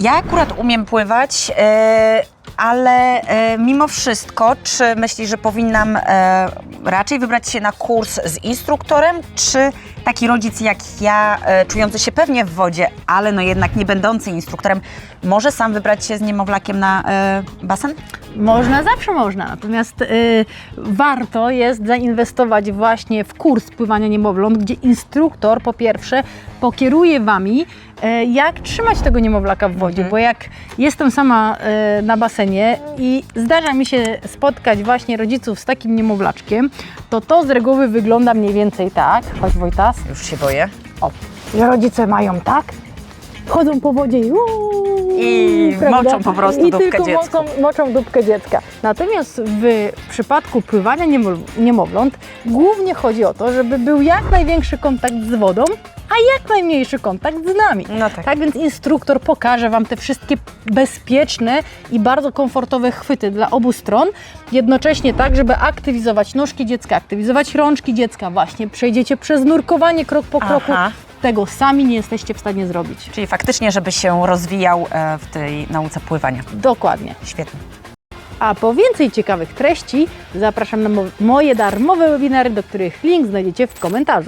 Ja akurat umiem pływać, e, ale e, mimo wszystko, czy myślisz, że powinnam e, raczej wybrać się na kurs z instruktorem, czy taki rodzic jak ja, czujący się pewnie w wodzie, ale no jednak nie będący instruktorem, może sam wybrać się z niemowlakiem na basen? Można, zawsze można. Natomiast y, warto jest zainwestować właśnie w kurs pływania niemowląt, gdzie instruktor po pierwsze pokieruje Wami, e, jak trzymać tego niemowlaka w wodzie, bo jak jestem sama e, na basenie i zdarza mi się spotkać właśnie rodziców z takim niemowlaczkiem, to to z reguły wygląda mniej więcej tak. Chodź Wojtas. Już się boję. O, że rodzice mają tak, chodzą po wodzie i, uuu, Moczą po prostu I dupkę tylko dziecku. Moczą, moczą dupkę dziecka. Natomiast w przypadku pływania niemow- niemowląt głównie chodzi o to, żeby był jak największy kontakt z wodą, a jak najmniejszy kontakt z nami. No tak. Tak więc instruktor pokaże Wam te wszystkie bezpieczne i bardzo komfortowe chwyty dla obu stron, jednocześnie tak, żeby aktywizować nóżki dziecka, aktywizować rączki dziecka. Właśnie przejdziecie przez nurkowanie krok po kroku. Aha. Tego sami nie jesteście w stanie zrobić. Czyli faktycznie, żeby się rozwijał e, w tej nauce pływania. Dokładnie. Świetnie. A po więcej ciekawych treści zapraszam na mo- moje darmowe webinary, do których link znajdziecie w komentarzu.